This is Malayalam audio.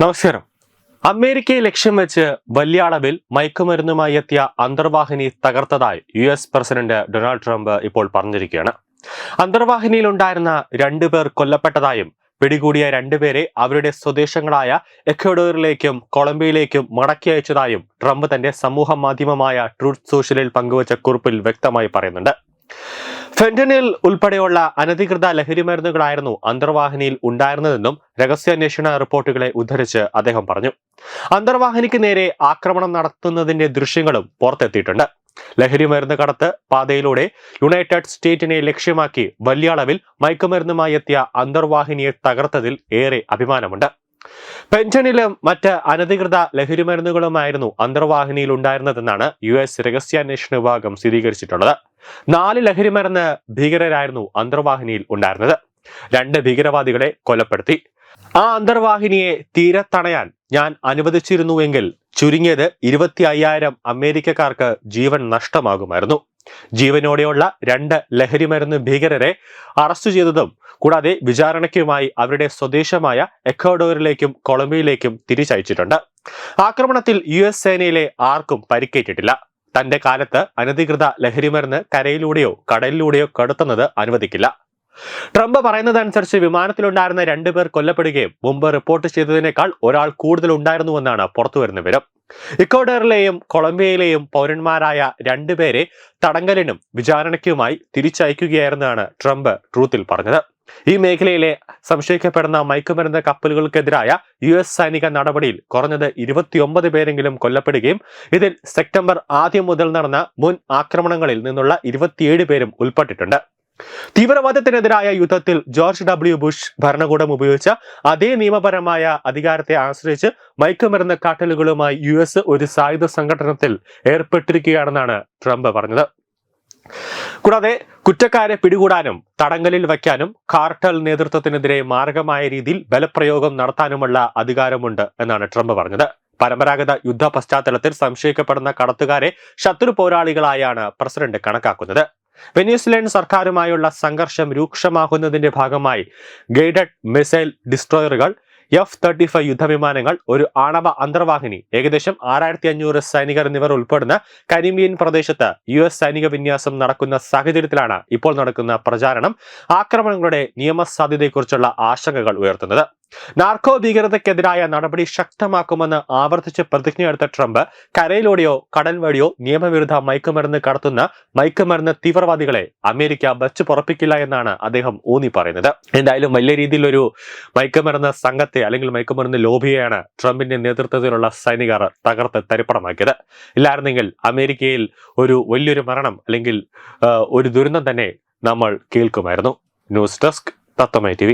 നമസ്കാരം. അമേരിക്കയെ ലക്ഷ്യം വെച്ച് വലിയ അളവിൽ മയക്കുമരുന്നുമായി എത്തിയ അന്തർവാഹിനി തകർത്തതായി U S president Donald Trump ഇപ്പോൾ പറഞ്ഞിരിക്കുകയാണ്. അന്തർവാഹിനിയിൽ ഉണ്ടായിരുന്ന രണ്ടുപേർ കൊല്ലപ്പെട്ടതായും പിടികൂടിയ രണ്ടുപേരെ അവരുടെ സ്വദേശങ്ങളായ എക്വഡോറിലേക്കും കൊളംബിയയിലേക്കും മടക്കി അയച്ചതായും ട്രംപ് തന്റെ സമൂഹ മാധ്യമമായ ട്രൂത്ത് സോഷ്യലിൽ പങ്കുവച്ച കുറിപ്പിൽ വ്യക്തമായി പറയുന്നുണ്ട്. ഫെന്റനിൽ ഉൾപ്പെടെയുള്ള അനധികൃത ലഹരിമരുന്നുകളായിരുന്നു അന്തർവാഹിനിയിൽ ഉണ്ടായിരുന്നതെന്നും രഹസ്യാന്വേഷണ റിപ്പോർട്ടുകളെ ഉദ്ധരിച്ച് അദ്ദേഹം പറഞ്ഞു. അന്തർവാഹിനിക്ക് നേരെ ആക്രമണം നടത്തുന്നതിന്റെ ദൃശ്യങ്ങളും പുറത്തെത്തിയിട്ടുണ്ട്. ലഹരിമരുന്ന് കടത്ത് പാതയിലൂടെ യുണൈറ്റഡ് സ്റ്റേറ്റിനെ ലക്ഷ്യമാക്കി വലിയ അളവിൽ മയക്കുമരുന്നുമായി എത്തിയ അന്തർവാഹിനിയെ തകർത്തതിൽ ഏറെ അഭിമാനമുണ്ട്. പെൻഷനിലും മറ്റ് അനധികൃത ലഹരിമരുന്നുകളുമായിരുന്നു അന്തർവാഹിനിയിൽ ഉണ്ടായിരുന്നതെന്നാണ് യു എസ് രഹസ്യാന്വേഷണ വിഭാഗം സ്ഥിരീകരിച്ചിട്ടുള്ളത്. നാല് ലഹരിമരുന്ന് ഭീകരരായിരുന്നു അന്തർവാഹിനിയിൽ ഉണ്ടായിരുന്നത്. രണ്ട് ഭീകരവാദികളെ കൊലപ്പെടുത്തി. ആ അന്തർവാഹിനിയെ തീരെ തടയാൻ ഞാൻ അനുവദിച്ചിരുന്നുവെങ്കിൽ ചുരുങ്ങിയത് ഇരുപത്തി അയ്യായിരം അമേരിക്കക്കാർക്ക് ജീവൻ നഷ്ടമാകുമായിരുന്നു. ജീവനോടെയുള്ള രണ്ട് ലഹരിമരുന്ന് ഭീകരരെ അറസ്റ്റ് ചെയ്തതും കൂടാതെ വിചാരണയ്ക്കുമായി അവരുടെ സ്വദേശമായ എക്വഡോറിലേക്കും കൊളംബിയയിലേക്കും തിരിച്ചയച്ചിട്ടുണ്ട്. ആക്രമണത്തിൽ യു എസ് സേനയിലെ ആർക്കും പരിക്കേറ്റിട്ടില്ല. തന്റെ കാലത്ത് അനധികൃത ലഹരിമരുന്ന് കരയിലൂടെയോ കടലിലൂടെയോ കടത്തുന്നത് അനുവദിക്കില്ല. ട്രംപ് പറയുന്നതനുസരിച്ച് വിമാനത്തിലുണ്ടായിരുന്ന രണ്ടുപേർ കൊല്ലപ്പെടുകയും മുമ്പ് റിപ്പോർട്ട് ചെയ്തതിനേക്കാൾ ഒരാൾ കൂടുതൽ ഉണ്ടായിരുന്നുവെന്നാണ് പുറത്തുവരുന്ന വിവരം. ഇക്വഡറിലെയും കൊളംബിയയിലെയും പൗരന്മാരായ രണ്ടുപേരെ തടങ്കലിനും വിചാരണയ്ക്കുമായി തിരിച്ചയക്കുകയായിരുന്നാണ് ട്രംപ് ട്രൂത്തിൽ പറഞ്ഞത്. ഈ മേഖലയിലെ സംശയിക്കപ്പെടുന്ന മയക്കുമരുന്ന് കപ്പലുകൾക്കെതിരായ യു എസ് സൈനിക നടപടിയിൽ കുറഞ്ഞത് ഇരുപത്തിയൊമ്പത് പേരെങ്കിലും കൊല്ലപ്പെടുകയും ഇതിൽ സെപ്റ്റംബർ ആദ്യം മുതൽ നടന്ന മുൻ ആക്രമണങ്ങളിൽ നിന്നുള്ള ഇരുപത്തിയേഴ് പേരും ഉൾപ്പെട്ടിട്ടുണ്ട്. തീവ്രവാദത്തിനെതിരായ യുദ്ധത്തിൽ ജോർജ് ഡബ്ല്യു ബുഷ് ഭരണകൂടം ഉപയോഗിച്ച അതേ നിയമപരമായ അധികാരത്തെ ആശ്രയിച്ച് മയക്കുമരുന്ന് കാട്ടലുകളുമായി യു ഒരു സായുധ സംഘടനത്തിൽ ഏർപ്പെട്ടിരിക്കുകയാണെന്നാണ് ട്രംപ് പറഞ്ഞത്. കൂടാതെ കുറ്റക്കാരെ പിടികൂടാനും തടങ്കലിൽ വയ്ക്കാനും കാർട്ടൽ നേതൃത്വത്തിനെതിരെ മാർഗമായ രീതിയിൽ ബലപ്രയോഗം നടത്താനുമുള്ള അധികാരമുണ്ട് എന്നാണ് ട്രംപ് പറഞ്ഞത്. പരമ്പരാഗത യുദ്ധ പശ്ചാത്തലത്തിൽ സംശയിക്കപ്പെടുന്ന കടത്തുകാരെ ശത്രു പോരാളികളായാണ് പ്രസിഡന്റ് കണക്കാക്കുന്നത്. വെനീസ്ലൻഡ് സർക്കാരുമായുള്ള സംഘർഷം രൂക്ഷമാകുന്നതിന്റെ ഭാഗമായി ഗൈഡഡ് മിസൈൽ ഡിസ്ട്രോയറുകൾ എഫ് തേർട്ടി ഫൈവ് യുദ്ധവിമാനങ്ങൾ ഒരു ആണവ അന്തർവാഹിനി ഏകദേശം ആറായിരത്തി അഞ്ഞൂറ് സൈനികർ എന്നിവർ ഉൾപ്പെടുന്ന കരിമിയൻ പ്രദേശത്ത് യു എസ് സൈനിക വിന്യാസം നടക്കുന്ന സാഹചര്യത്തിലാണ് ഇപ്പോൾ നടക്കുന്ന പ്രചാരണം. ആക്രമണങ്ങളുടെ നിയമസാധ്യതയെക്കുറിച്ചുള്ള ആശങ്കകൾ ഉയർത്തുന്നത്. നാർക്കോ ഭീകരതയ്ക്കെതിരായ നടപടി ശക്തമാക്കുമെന്ന് ആവർത്തിച്ച് പ്രതിജ്ഞയെടുത്ത ട്രംപ് കരയിലൂടെയോ കടൽ വഴിയോ നിയമവിരുദ്ധ മയക്കുമരുന്ന് കടത്തുന്ന മയക്കുമരുന്ന് തീവ്രവാദികളെ അമേരിക്ക വച്ചു പുറപ്പിക്കില്ല എന്നാണ് അദ്ദേഹം ഊന്നി പറയുന്നത്. എന്തായാലും വലിയ രീതിയിലൊരു മയക്കുമരുന്ന് സംഘത്തെ അല്ലെങ്കിൽ മയക്കുമരുന്ന് ലോബിയെയാണ് ട്രംപിന്റെ നേതൃത്വത്തിലുള്ള സൈനികർ തകർത്ത് തരിപ്പണമാക്കിയത്. ഇല്ലായിരുന്നെങ്കിൽ അമേരിക്കയിൽ ഒരു വലിയൊരു മരണം അല്ലെങ്കിൽ ഒരു ദുരന്തം തന്നെ നമ്മൾ കേൾക്കുമായിരുന്നു. ന്യൂസ് ഡെസ്ക് തത്തമൈ ടി